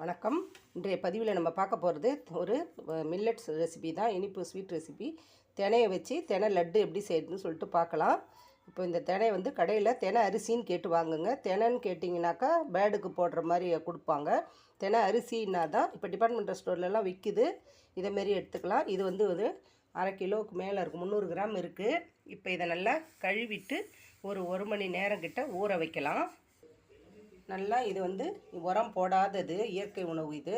வணக்கம். இன்றைய பதிவில் நம்ம பார்க்க போகிறது ஒரு மில்லட்ஸ் ரெசிபி தான். இனிப்பு ஸ்வீட் ரெசிபி தினையை வச்சு தினை லட்டு எப்படி செய்யுதுன்னு சொல்லிட்டு பார்க்கலாம். இப்போ இந்த தினையை வந்து கடையில் தினை அரிசின்னு கேட்டு வாங்குங்க. தினைன்னு கேட்டிங்கனாக்கா பேடுக்கு போடுற மாதிரி கொடுப்பாங்க. தினை அரிசின்னா தான் இப்போ டிபார்ட்மெண்டல் ஸ்டோர்லலாம் விற்கிது இதேமாரி எடுத்துக்கலாம். இது வந்து ஒரு அரை கிலோவுக்கு மேலே இருக்கும் முந்நூறு கிராம் இருக்குது இப்போ இதை நல்லா கழுவிட்டு ஒரு ஒரு மணி நேரம் கிட்ட ஊற வைக்கலாம். நல்லா இது வந்து உரம் போடாதது இயற்கை உணவு இது.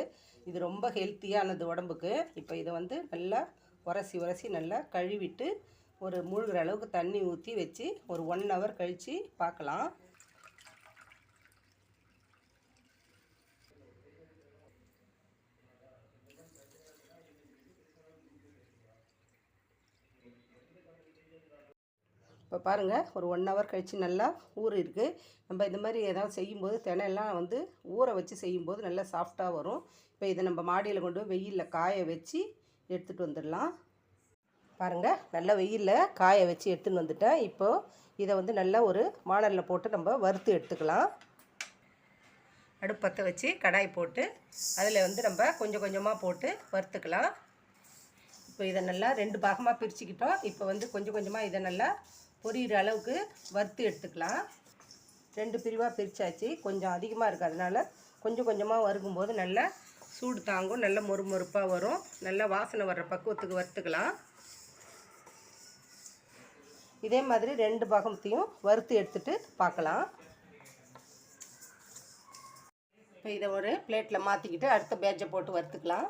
இது ரொம்ப ஹெல்த்தியானது உடம்புக்கு. இப்போ இதை வந்து நல்லா உரசி உரசி நல்லா கழுவிட்டு ஒரு மூழ்கிற அளவுக்கு தண்ணி ஊற்றி வச்சு ஒரு ஒன் ஹவர் கழித்து பார்க்கலாம் இப்போ பாருங்கள் ஒரு ஒன் ஹவர் கழித்து நல்லா ஊறு இருக்குது நம்ம இந்த மாதிரி ஏதாவது செய்யும்போது தினையெல்லாம் வந்து ஊற வச்சு செய்யும்போது நல்லா சாஃப்டாக வரும். இப்போ இதை நம்ம மாடியில் கொண்டு போய் வெயிலில் காய வச்சு எடுத்துகிட்டு வந்துடலாம். பாருங்கள் நல்லா வெயிலில் காய வச்சு எடுத்துன்னு வந்துட்டேன். இப்போது இதை வந்து நல்லா ஒரு மாடலில் போட்டு நம்ம வறுத்து எடுத்துக்கலாம். அடுப்பத்தை வச்சு கடாய் போட்டு அதில் வந்து நம்ம கொஞ்சம் கொஞ்சமாக போட்டு வறுத்துக்கலாம். இப்போ இதை நல்லா ரெண்டு பாகமாக பிரிச்சுக்கிட்டோம். இப்போ வந்து கொஞ்சம் கொஞ்சமாக இதை நல்லா பொரியிற அளவுக்கு வறுத்து எடுத்துக்கலாம். ரெண்டு பிரிவாக பிரித்தாச்சு கொஞ்சம் அதிகமாக இருக்குது அதனால் கொஞ்சம் கொஞ்சமாக வறுக்கும்போது நல்லா சூடு தாங்கும். நல்ல மொறு மொறுப்பாக வரும். நல்லா வாசனை வர்ற பக்குவத்துக்கு வறுத்துக்கலாம். இதே மாதிரி ரெண்டு பாகத்தையும் வறுத்து எடுத்துட்டு பார்க்கலாம். இப்போ இதை ஒரு பிளேட்டில் மாற்றிக்கிட்டு அடுத்த பேட்சை போட்டு வறுத்துக்கலாம்.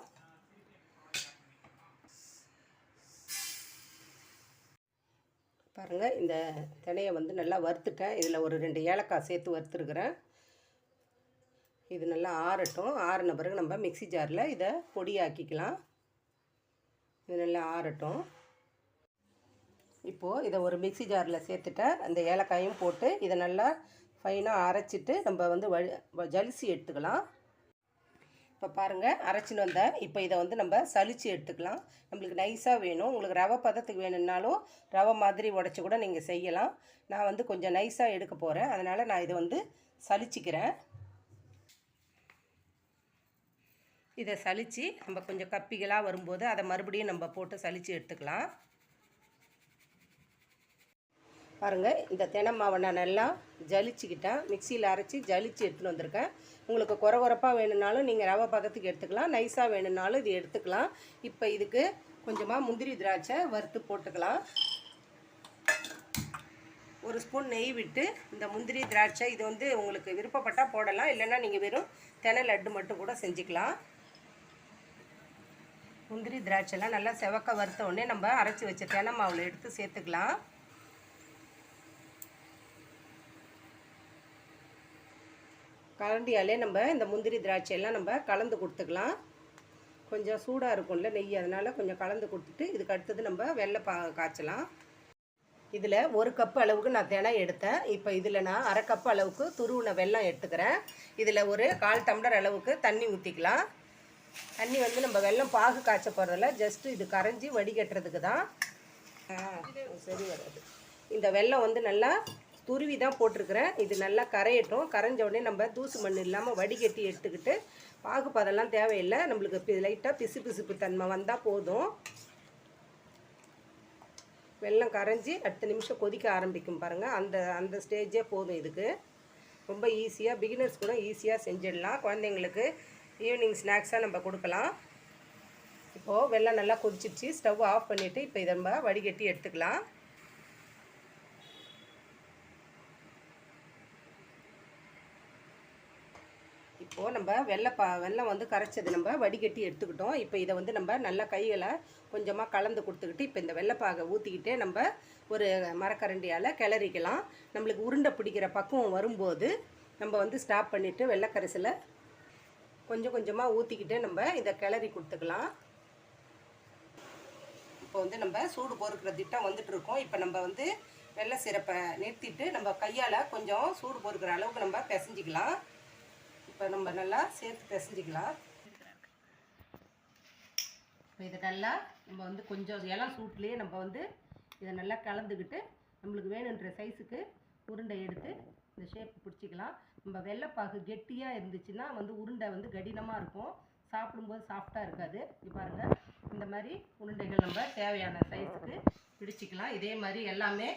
பாருங்கள் இந்த தினையை வந்து நல்லா வறுத்துட்டேன். இதில் ஒரு ரெண்டு ஏலக்காய் சேர்த்து வறுத்துருக்குறேன். இது நல்லா ஆறட்டும். ஆறின பிறகு நம்ம மிக்ஸி ஜாரில் இதை பொடியாக்கிக்கலாம். இது நல்லா ஆறட்டும். இப்போது இதை ஒரு மிக்ஸி ஜாரில் சேர்த்துட்டேன். அந்த ஏலக்காயும் போட்டு இதை நல்லா ஃபைனாக அரைச்சிட்டு நம்ம வந்து வழி ஜலிசி எடுத்துக்கலாம். இப்போ பாருங்கள் அரைச்சின்னு வந்தேன் இப்போ இதை வந்து நம்ம சலிச்சு எடுத்துக்கலாம். நம்மளுக்கு நைஸாக வேணும். உங்களுக்கு ரவை பதத்துக்கு வேணும்னாலும் ரவை மாதிரி உடச்சி கூட நீங்கள் செய்யலாம். நான் வந்து கொஞ்சம் நைஸாக எடுக்க போகிறேன் அதனால் நான் இதை வந்து சலிச்சிக்கிறேன் இதை சலித்து நம்ம கொஞ்சம் கப்பிகளாக வரும்போது அதை மறுபடியும் நம்ம போட்டு சலித்து எடுத்துக்கலாம். பாருங்கள் இந்த தெனை மாவை நான் நல்லா ஜலிச்சுக்கிட்டேன் மிக்சியில் அரைச்சி ஜலிச்சு எடுத்துகிட்டு வந்திருக்கேன். உங்களுக்கு குறை குறைப்பாக வேணும்னாலும் நீங்கள் ரவை பதத்துக்கு எடுத்துக்கலாம். நைஸாக வேணும்னாலும் இது எடுத்துக்கலாம். இப்போ இதுக்கு கொஞ்சமாக முந்திரி திராட்சை வறுத்து போட்டுக்கலாம். ஒரு ஸ்பூன் நெய் விட்டு இந்த முந்திரி திராட்சை இது வந்து உங்களுக்கு விருப்பப்பட்டால் போடலாம். இல்லைன்னா நீங்கள் வெறும் தெனை லட்டு மட்டும் கூட செஞ்சுக்கலாம். முந்திரி திராட்சைலாம் நல்லா செவக்க வறுத்த உடனே நம்ம அரைச்சி வச்ச தென மாவில் எடுத்து சேர்த்துக்கலாம். கரண்டியாலே நம்ம இந்த முந்திரி திராட்சையெல்லாம் நம்ம கலந்து கொடுத்துக்கலாம். கொஞ்சம் சூடாக இருக்கும்ல நெய் அதனால் கொஞ்சம் கலந்து கொடுத்துட்டு இதுக்கு அடுத்தது நம்ம வெள்ளை பா காய்ச்சலாம். இதில் ஒரு கப் அளவுக்கு நான் தினம் எடுத்தேன். இப்போ இதில் நான் அரை கப் அளவுக்கு துருவின வெள்ளம் எடுத்துக்கிறேன். இதில் ஒரு கால் டம்ளர் அளவுக்கு தண்ணி ஊற்றிக்கலாம் தண்ணி வந்து நம்ம வெல்லம் பாகு காய்ச்ச போகிறதில்ல ஜஸ்ட்டு இது கரைஞ்சி வடிகட்டுறதுக்கு தான். சரி வராது. இந்த வெல்லம் வந்து நல்லா துருவி தான் போட்டிருக்கிறேன். இது நல்லா கரையட்டும். கரைஞ்ச உடனே நம்ம தூசு மண் இல்லாமல் வடிகட்டி எடுத்துக்கிட்டு பாகுப்பதெல்லாம் தேவையில்லை. நம்மளுக்கு லைட்டாக பிசு பிசுப்பு தன்மை வந்தால் போதும். வெள்ளம் கரைஞ்சி அடுத்த நிமிஷம் கொதிக்க ஆரம்பிக்கும் பாருங்கள் அந்த அந்த ஸ்டேஜே போதும் இதுக்கு. ரொம்ப ஈஸியாக பிகினர்ஸ் கூட ஈஸியாக செஞ்சிடலாம். குழந்தைங்களுக்கு ஈவினிங் ஸ்நாக்ஸாக நம்ம கொடுக்கலாம். இப்போது வெள்ளம் நல்லா கொதிச்சிடுச்சு. ஸ்டவ் ஆஃப் பண்ணிவிட்டு இப்போ இதை நம்ம வடிகட்டி எடுத்துக்கலாம். இப்போது நம்ம வெள்ளை பா வெள்ளம் வந்து கரைச்சது நம்ம வடிகட்டி எடுத்துக்கிட்டோம். இப்போ இதை வந்து நம்ம நல்லா கைகளை கொஞ்சமாக கலந்து கொடுத்துக்கிட்டு இப்போ இந்த வெள்ளைப்பாகை ஊற்றிக்கிட்டே நம்ம ஒரு மரக்கரண்டியால் கிளறிக்கலாம். நம்மளுக்கு உருண்டை பிடிக்கிற பக்குவம் வரும்போது நம்ம வந்து ஸ்டாப் பண்ணிவிட்டு வெள்ளைக்கரைசில் கொஞ்சம் கொஞ்சமாக ஊற்றிக்கிட்டே நம்ம இதை கிளறி கொடுத்துக்கலாம். இப்போ வந்து நம்ம சூடு பொறுக்கிற திட்டம் வந்துட்டு இருக்கோம். இப்போ நம்ம வந்து வெள்ளை சிறப்பை நிறுத்திட்டு நம்ம கையால் கொஞ்சம் சூடு பொறுக்கிற அளவுக்கு நம்ம பிசைஞ்சிக்கலாம். இப்போ நம்ம நல்லா சேர்த்து பிசைஞ்சிக்கலாம் இப்போ இதை நல்லா நம்ம வந்து கொஞ்சம் இலம் சூட்லேயே நம்ம வந்து இதை நல்லா கலந்துக்கிட்டு நம்மளுக்கு வேணுன்ற சைஸுக்கு உருண்டை எடுத்து இந்த ஷேப் பிடிச்சிக்கலாம். நம்ம வெள்ளைப்பாகு கெட்டியாக இருந்துச்சுன்னா வந்து உருண்டை வந்து கடினமாக இருக்கும். சாப்பிடும்போது சாஃப்டாக இருக்காது. இப்போ பாருங்கள் இந்த மாதிரி உருண்டைகள் நம்ம தேவையான சைஸுக்கு பிடிச்சிக்கலாம். இதே மாதிரி எல்லாமே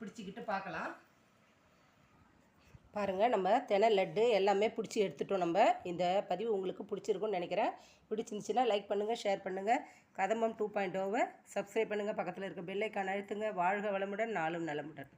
பிடிச்சிக்கிட்டு பார்க்கலாம். பாருங்கள் நம்ம தெனை லட்டு எல்லாமே பிடிச்சி எடுத்துட்டோம் நம்ம. இந்த பதிவு உங்களுக்கு பிடிச்சிருக்கும்னு நினைக்கிறேன். பிடிச்சிருந்துச்சுன்னா லைக் பண்ணுங்கள் ஷேர் பண்ணுங்கள் கதம்பம் டூ பாயிண்ட் ஓவை சப்ஸ்கிரைப் பண்ணுங்கள் பக்கத்தில் இருக்க பெல்லைக்கான அழுத்துங்க. வாழ்க வளமுடன் நாளும் நலமுடன்.